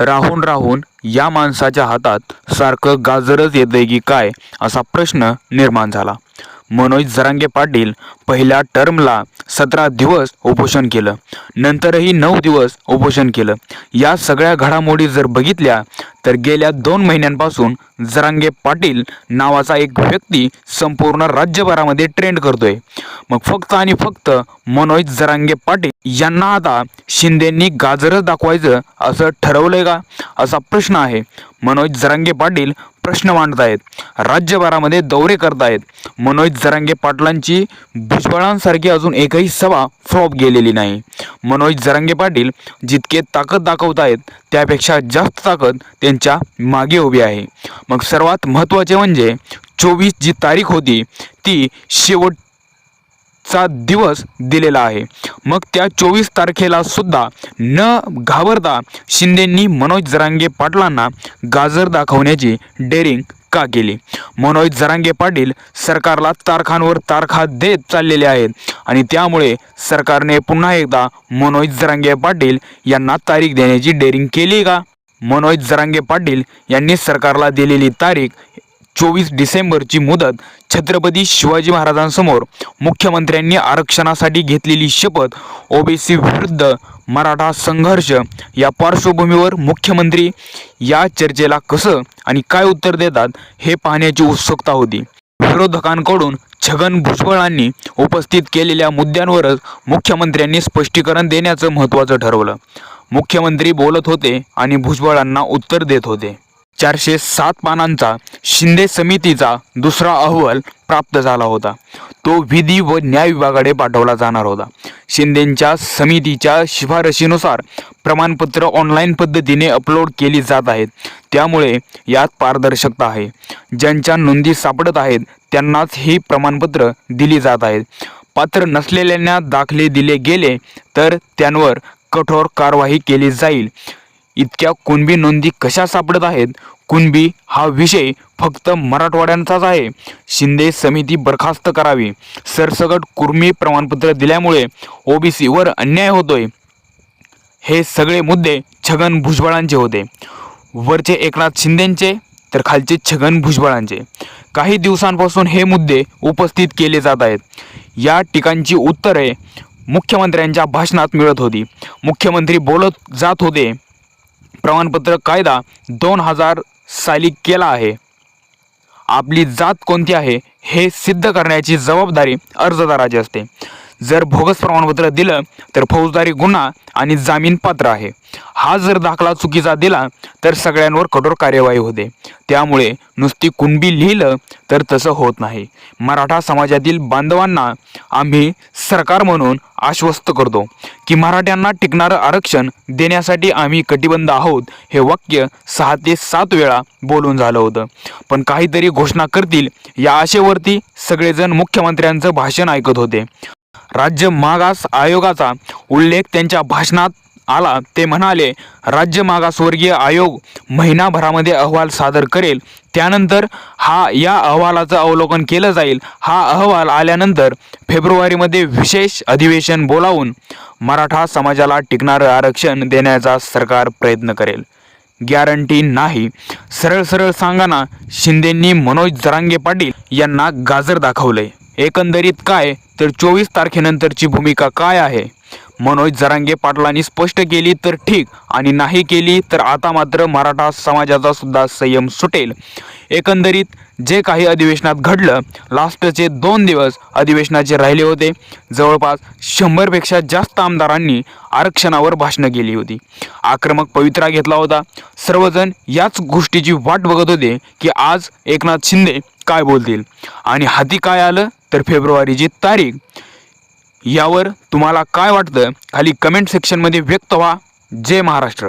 राहून राहून या माणसाच्या हातात सारखं गाजरच येतंय की काय असा प्रश्न निर्माण झाला. मनोज जरांगे पाटील पहिल्या टर्मला सतरा दिवस उपोषण केलं. नंतरही नऊ दिवस उपोषण केलं. या सगळ्या घडामोडी जर बघितल्या तर गेल्या दोन महिन्यांपासून जरांगे पाटील नावाचा एक व्यक्ती संपूर्ण राज्यभरामध्ये ट्रेंड करतोय. मग फक्त आणि फक्त मनोज जरांगे पाटील यांना आता शिंदेंनी गाजरच दाखवायचं असं ठरवलंय का? असा प्रश्न आहे. मनोज जरांगे पाटील प्रश्न मांडत आहेत राज्यभरामध्ये दौरे करत आहेत मनोज जरांगे पाटलांची भुजबळांसारखी अजून एकही सभा फ्लॉप गेलेली नाही. मनोज जरांगे पाटील जितके ताकद दाखवत आहेत त्यापेक्षा जास्त ताकद त्यांच्या मागे उभी आहे. मग सर्वात महत्त्वाचे म्हणजे चोवीस जी तारीख होती ती शेवट चा दिवस दिलेला आहे. मग त्या चोवीस तारखेला सुद्धा न घाबरता शिंदेंनी मनोज जरांगे पाटलांना गाजर दाखवण्याची डेअरिंग का केली? मनोज जरांगे पाटील सरकारला तारखांवर तारखा देत चाललेले आहेत आणि त्यामुळे सरकारने पुन्हा एकदा मनोज जरांगे पाटील यांना तारीख देण्याची डेअरिंग केली का? मनोज जरांगे पाटील यांनी सरकारला दिलेली तारीख चोवीस डिसेंबरची मुदत छत्रपती शिवाजी महाराजांसमोर मुख्यमंत्र्यांनी आरक्षणासाठी घेतलेली शपथ ओबीसी विरुद्ध मराठा संघर्ष या पार्श्वभूमीवर मुख्यमंत्री या चर्चेला कसं आणि काय उत्तर देतात हे पाहण्याची उत्सुकता होती. विरोधकांकडून छगन भुजबळांनी उपस्थित केलेल्या मुद्द्यांवरच मुख्यमंत्र्यांनी स्पष्टीकरण देण्याचं महत्त्वाचं ठरवलं. मुख्यमंत्री बोलत होते आणि भुजबळांना उत्तर देत होते. चारशे सात पानांचा शिंदे समितीचा दुसरा अहवाल प्राप्त झाला होता. तो विधी व न्याय विभागाकडे पाठवला जाणार होता. शिंदेंच्या समितीच्या शिफारशीनुसार प्रमाणपत्र ऑनलाईन पद्धतीने अपलोड केली जात आहेत. त्यामुळे यात पारदर्शकता आहे. ज्यांच्या नोंदी सापडत आहेत त्यांनाच ही प्रमाणपत्र दिली जात आहेत. पात्र नसलेल्यांना दाखले दिले गेले तर त्यांवर कठोर कारवाई केली जाईल. इतक्या कुणबी नोंदी कशा सापडत आहेत? कुणबी हा विषय फक्त मराठवाड्यांचाच आहे. शिंदे समिती बरखास्त करावी. सरसकट कुर्मी प्रमाणपत्र दिल्यामुळे ओबीसीवर अन्याय होतोय. हे सगळे मुद्दे छगन भुजबळांचे होते. वरचे एकनाथ शिंदेंचे तर खालचे छगन भुजबळांचे. काही दिवसांपासून हे मुद्दे उपस्थित केले जात आहेत. या ठिकाणची उत्तरे मुख्यमंत्र्यांच्या भाषणात मिळत होती. मुख्यमंत्री बोलत जात होते. प्रमाणपत्र कायदा दोन हजार साली केला आहे. आपली जात कोणती आहे हे सिद्ध करण्याची जबाबदारी अर्जदाराची असते. जर बोगस प्रमाणपत्र दिलं तर फौजदारी गुन्हा आणि जामीन पात्र आहे. हा जर दाखला चुकीचा दिला तर सगळ्यांवर कठोर कार्यवाही होते. त्यामुळे नुसती कुणबी लिहिलं तर तसं होत नाही. मराठा समाजातील बांधवांना आम्ही सरकार म्हणून आश्वस्त करतो की मराठ्यांना टिकणारं आरक्षण देण्यासाठी आम्ही कटिबंध आहोत हे वाक्य सहा ते सात वेळा बोलून झालं होतं. पण काहीतरी घोषणा करतील या आशेवरती सगळेजण मुख्यमंत्र्यांचं भाषण ऐकत होते. राज्य मागास आयोगाचा उल्लेख त्यांच्या भाषणात आला. ते म्हणाले राज्य मागासवर्गीय आयोग महिनाभरामध्ये अहवाल सादर करेल. त्यानंतर हा या अहवालाचं अवलोकन केलं जाईल. हा अहवाल आल्यानंतर फेब्रुवारीमध्ये विशेष अधिवेशन बोलावून मराठा समाजाला टिकणारं आरक्षण देण्याचा सरकार प्रयत्न करेल. गॅरंटी नाही. सरळ सरळ सांगाना शिंदेंनी मनोज जरांगे पाटील यांना गाजर दाखवलंय. एकंदरीत काय तर चोवीस तारखेनंतरची भूमिका काय आहे? मनोज जरांगे पाटलांनी स्पष्ट केली तर ठीक आणि नाही केली तर आता मात्र मराठा समाजाचा सुद्धा संयम सुटेल. एकंदरीत जे काही अधिवेशनात घडलं लास्टचे दोन दिवस अधिवेशनाचे राहिले होते. जवळपास शंभरपेक्षा जास्त आमदारांनी आरक्षणावर भाषणं केली होती. आक्रमक पवित्रा घेतला होता. सर्वजण याच गोष्टीची वाट बघत होते की आज एकनाथ शिंदे काय बोलतील? आणि हाती काय आलं? तर फेब्रुवारीची तारीख. यावर तुम्हाला काय वाटतं? खाली कमेंट सेक्शनमध्ये व्यक्त व्हा. जय महाराष्ट्र.